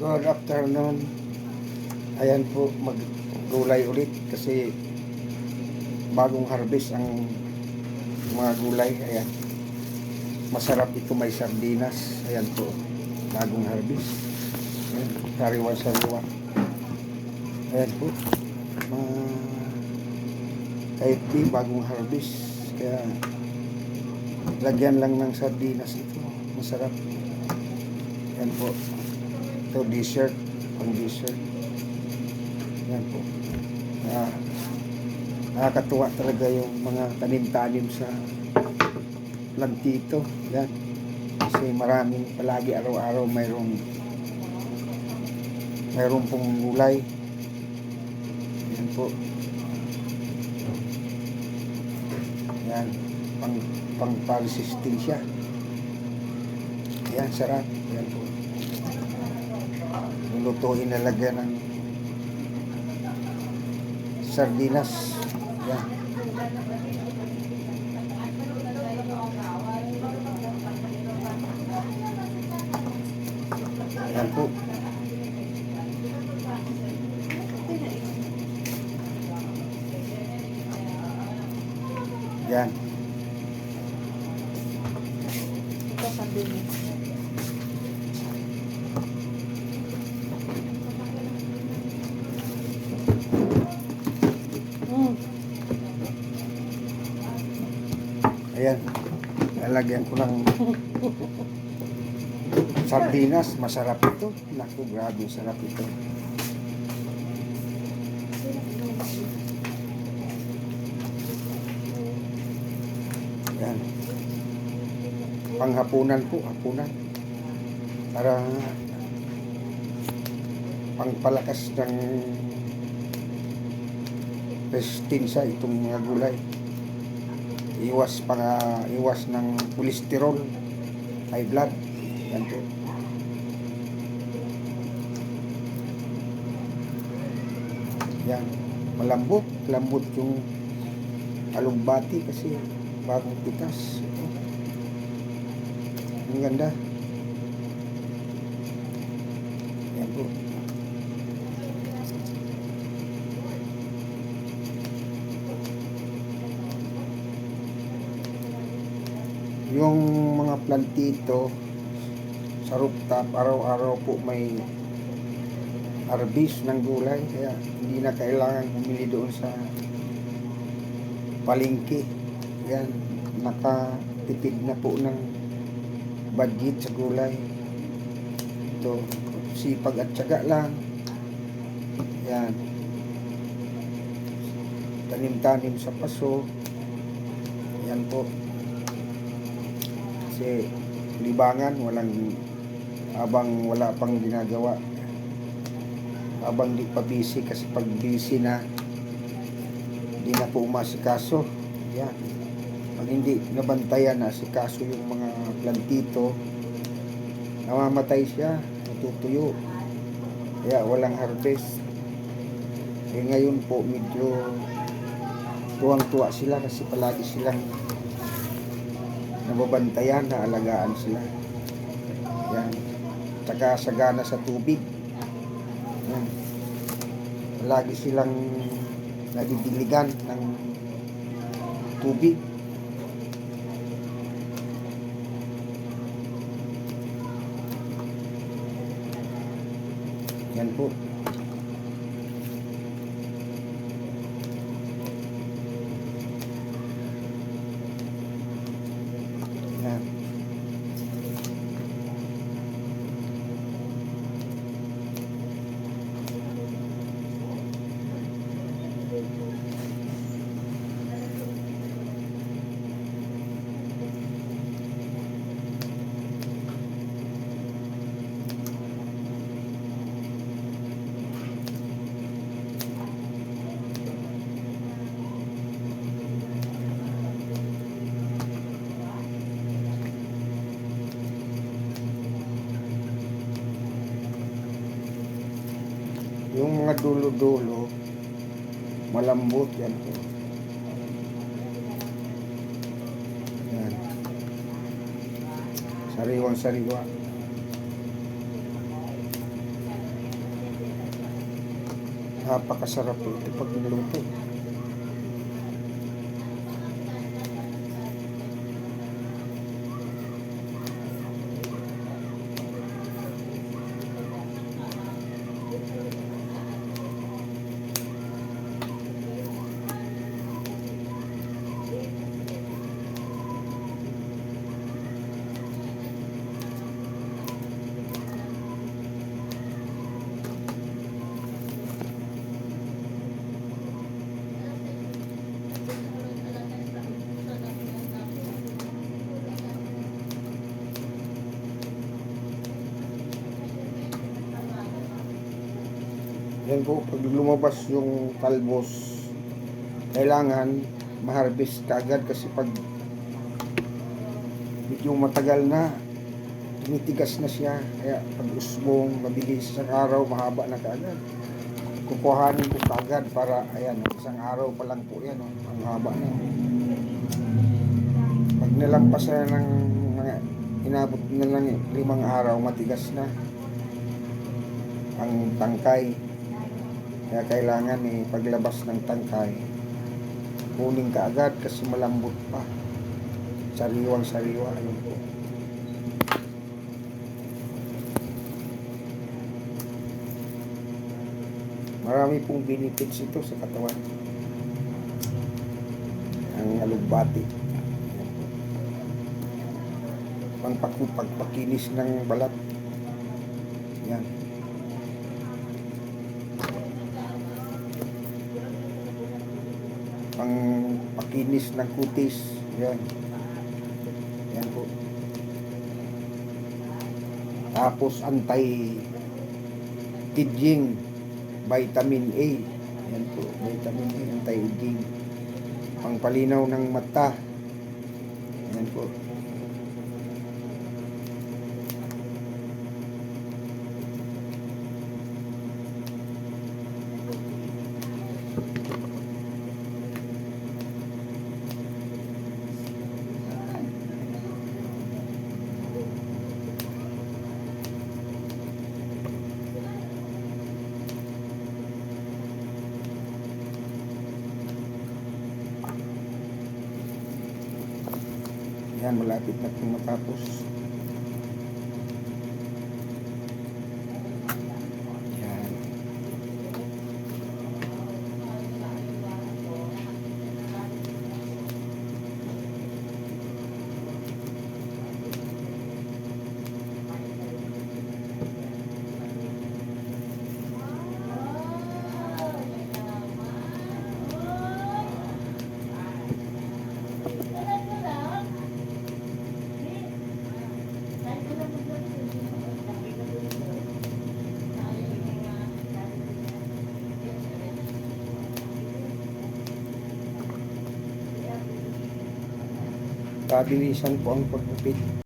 Good afternoon. Ayan po, maggulay ulit kasi bagong harvest ang mga gulay. Ayan. Masarap ito may sardinas. Ayan po, bagong harvest. Ayan, sariwa-sariwa. Ayan po. Mga kahit di bagong harvest. Kaya lagyan lang ng sardinas ito. Masarap. Ayan po. Ito dessert. Pang dessert. Ayan po. Ah, nakakatuwa talaga yung mga tanim-tanim sa plantito. Yan. Kasi maraming palagi araw-araw mayroong mayroong pong gulay. Yan po. Yan. Pang, pang paresistensya. Yan, sarap. Yan po. Lulutuin na lagyan ng sardinas. Yan. Yan po. Yan. Ayan. Lalagyan ko ng sardinas. Masarap ito. Naku, grabe sarap ito. Ayan. Panghapunan po, hapunan. Para pangpalakas ng resistensya itong mga gulay iwas pang iwas ng kolesterol high blood yan po. Yan. Malambot lambot yung alugbati kasi bagong pitas. Ito ang ganda. Yan po yung mga plantito sa rooftop araw-araw po may harvest ng gulay. Kaya hindi na kailangan bumili doon sa palengke. Yan nakatipid na po ng budget sa gulay. Ito sipag at syaga lang. Yan. Tanim-tanim sa paso. Yan po kasi libangan walang habang wala pang ginagawa. Habang di pa busy kasi pag busy na hindi na po umasikaso. Yan. Pag hindi nabantayan na asikaso yung mga plantito. Namamatay siya natutuyo. Kaya walang harvest. Eh ngayon po medyo tuwang-tuwa sila kasi palagi silang nababantayan na alagaan sila. Yan. Tsaka sagana sa tubig. Yan. Lagi silang nadidiligan ng tubig. Yan po. yung mga dulo-dulo malambot yan. Po yan. Sariwang sariwa napakasarap po ito pag niluto. Yan po, pag lumabas yung talbos, kailangan ma-harvest ka agad kasi pag medyo matagal na, tumitigas na siya. Kaya pag usbong, mabilis isang araw, mahaba na kaagad. Kukuhanin ko kaagad para, ayan, isang araw pa lang po yan, oh, ang haba na. Pag nilampas na ng mga inabot na lang eh, limang araw, matigas na ang tangkay. Kaya kailangan eh, paglabas ng tangkay, kunin ka agad kasi malambot pa. Sariwang sariwa, ayun po. Marami pong benefits ito sa katawan. Ang alugbati. Pangpaku- pagpakinis ng balat. Yan. pang pakinis ng kutis. Yan. Yan po. Tapos anti aging vitamin A. Yan po, vitamin A, anti-aging. Pangpalinaw ng mata. Yan po. Yan, malapit na pong matapos. Kabilisan po ang pagpupit.